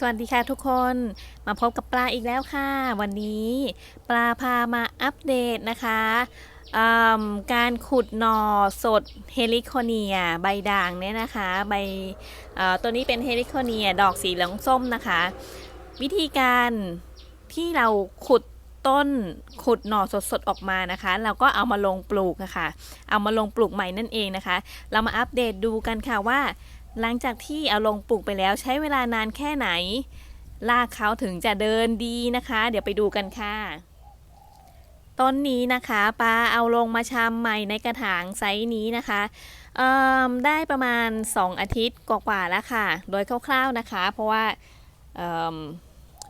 สวัสดีค่ะทุกคนมาพบกับปลาอีกแล้วค่ะ วันนี้ปลาพามาอัปเดตนะคะการขุดหน่อสดเฮลิโคเนียใบด่างเนี่ยนะคะใบตัวนี้เป็นเฮลิโคเนียดอกสีเหลืองส้มนะคะ วิธีการที่เราขุดต้นขุดหน่อสดๆออกมานะคะ เราก็เอามาลงปลูกนะคะเอามาลงปลูกใหม่นั่นเองนะคะ เรามาอัปเดตดูกันค่ะว่า หลังจากที่เอาลงปลูกไปแล้วใช้เวลานานแค่ไหน ลากเขาถึงจะเดินดีนะคะ เดี๋ยวไปดูกันค่ะ ต้นนี้นะคะปาเอาลงมาชำใหม่ในกระถางไซส์นี้นะคะได้ประมาณ 2 อาทิตย์กว่าๆแล้วค่ะ โดยคร่าวๆนะคะ เพราะว่า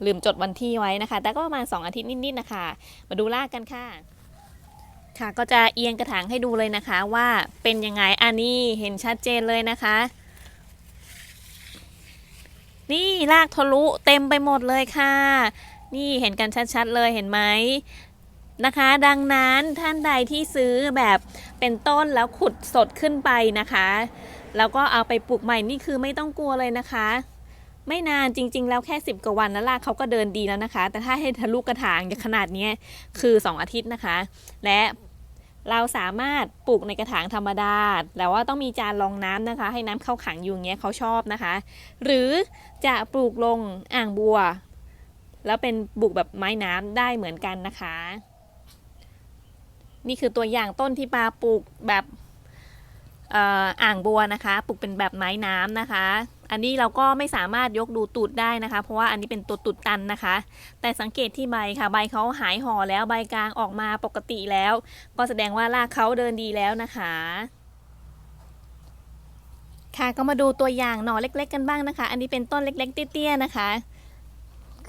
ลืมจดวันที่ไว้นะคะ แต่ก็ประมาณ 2 อาทิตย์นิดๆนะคะ มาดูลากกันค่ะ ค่ะก็จะเอียงกระถางให้ดูเลยนะคะว่าเป็นยังไงอันนี้เห็นชัดเจนเลยนะคะ นี่ลากทะลุเต็มไปหมดเลยค่ะ นี่เห็นกันชัดๆเลยเห็นไหมนะคะ ดังนั้นท่านใดที่ซื้อแบบเป็นต้นแล้วขุดสดขึ้นไปนะคะ แล้วก็เอาไปปลูกใหม่นี่คือไม่ต้องกลัวเลยนะคะ ไม่นานจริง ๆ แล้วแค่ 10 กว่าวันแล้วลากเขาก็เดินดีแล้วนะคะ แต่ถ้าให้ทะลุกระถางอย่างขนาดนี้คือ 2 อาทิตย์นะคะ และ เราสามารถปลูกในกระถางธรรมดา แต่ว่าต้องมีจานรองน้ำนะคะ ให้น้ำเข้าขังอยู่อย่างเงี้ยเขาชอบนะคะ หรือจะปลูกลงอ่างบัว แล้วเป็นปลูกแบบไม้น้ำได้เหมือนกันนะคะ นี่คือตัวอย่างต้นที่ปาปลูกแบบอ่ออ่างบัวนะคะ ปลูกเป็นแบบไม้น้ำนะคะ อันนี้เราก็ไม่สามารถยกดูตูดได้นะคะ เพราะว่าอันนี้เป็นตัวตูดตันนะคะ แต่สังเกตที่ใบค่ะ ใบเขาหายห่อแล้วใบกลางออกมาปกติแล้ว ก็แสดงว่ารากเขาเดินดีแล้วนะคะค่ะก็มาดูตัวอย่างหน่อเล็ก ๆ กันบ้างนะคะ อันนี้เป็นต้นเล็ก ๆ เตี้ยๆนะคะ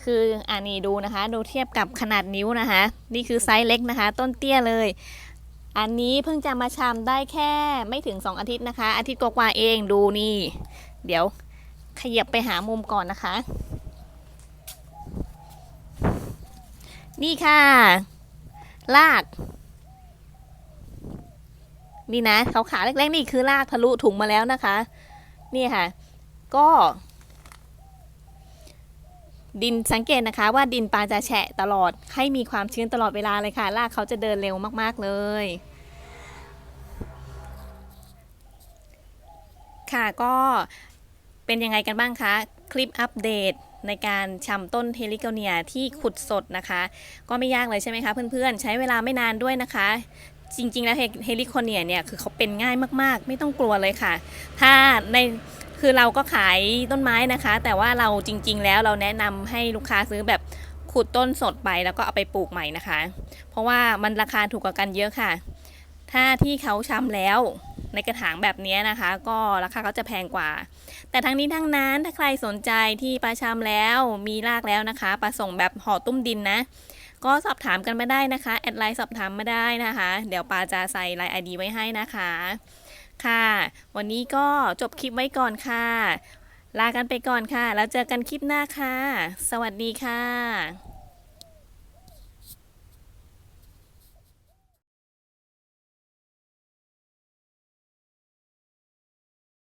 คืออันนี้ดูนะคะ ดูเทียบกับขนาดนิ้วนะคะ นี่คือไซส์เล็กนะคะ ต้นเตี้ยเลย อันนี้เพิ่งจะมาชำได้แค่ไม่ถึง 2 อาทิตย์นะคะ อาทิตย์กว่าๆเองดูนี่ เดี๋ยว ขยับไปหามุมก่อนนะคะ นี่ค่ะ ลาก นี่นะเขาขาเล็กๆนี่คือลากทะลุถุงมาแล้วนะคะ นี่ค่ะ ก็ ดินสังเกตนะคะว่าดินปลาจะแฉะตลอด ให้มีความชื้นตลอดเวลาเลยค่ะรากเขาจะเดินเร็วมากๆเลยค่ะก็ เป็นยังไงกันบ้างคะ คลิปอัปเดตในการชำต้นเฮลิโกเนียที่ขุดสดนะคะ ก็ไม่ยากเลยใช่ไหมคะเพื่อนๆ ใช้เวลาไม่นานด้วยนะคะ จริงๆ แล้วเฮลิโคเนียเนี่ยคือเขาเป็นง่ายมากๆ ไม่ต้องกลัวเลยค่ะ ถ้าในคือเราก็ขายต้นไม้นะคะ แต่ว่าเราจริง ๆ แล้วเราแนะนำให้ลูกค้าซื้อแบบขุดต้นสดไปแล้วก็เอาไปปลูกใหม่นะคะ เพราะว่ามันราคาถูกกว่ากันเยอะค่ะ ถ้าที่เขาชำแล้ว ในกระถางแบบนี้นะคะ ก็ราคาเขาจะแพงกว่า แต่ทั้งนี้ทั้งนั้นถ้าใครสนใจที่ปลาชำแล้วมีรากแล้วนะคะปลาส่งแบบห่อตุ้มดินนะ ก็สอบถามกันมาได้นะคะ แอดไลน์สอบถามมาได้นะคะ เดี๋ยวปาจะใส่ไลน์ไอดีไว้ให้นะคะ ค่ะ วันนี้ก็จบคลิปไว้ก่อนค่ะ ลากันไปก่อนค่ะ แล้วเจอกันคลิปหน้าค่ะ สวัสดีค่ะ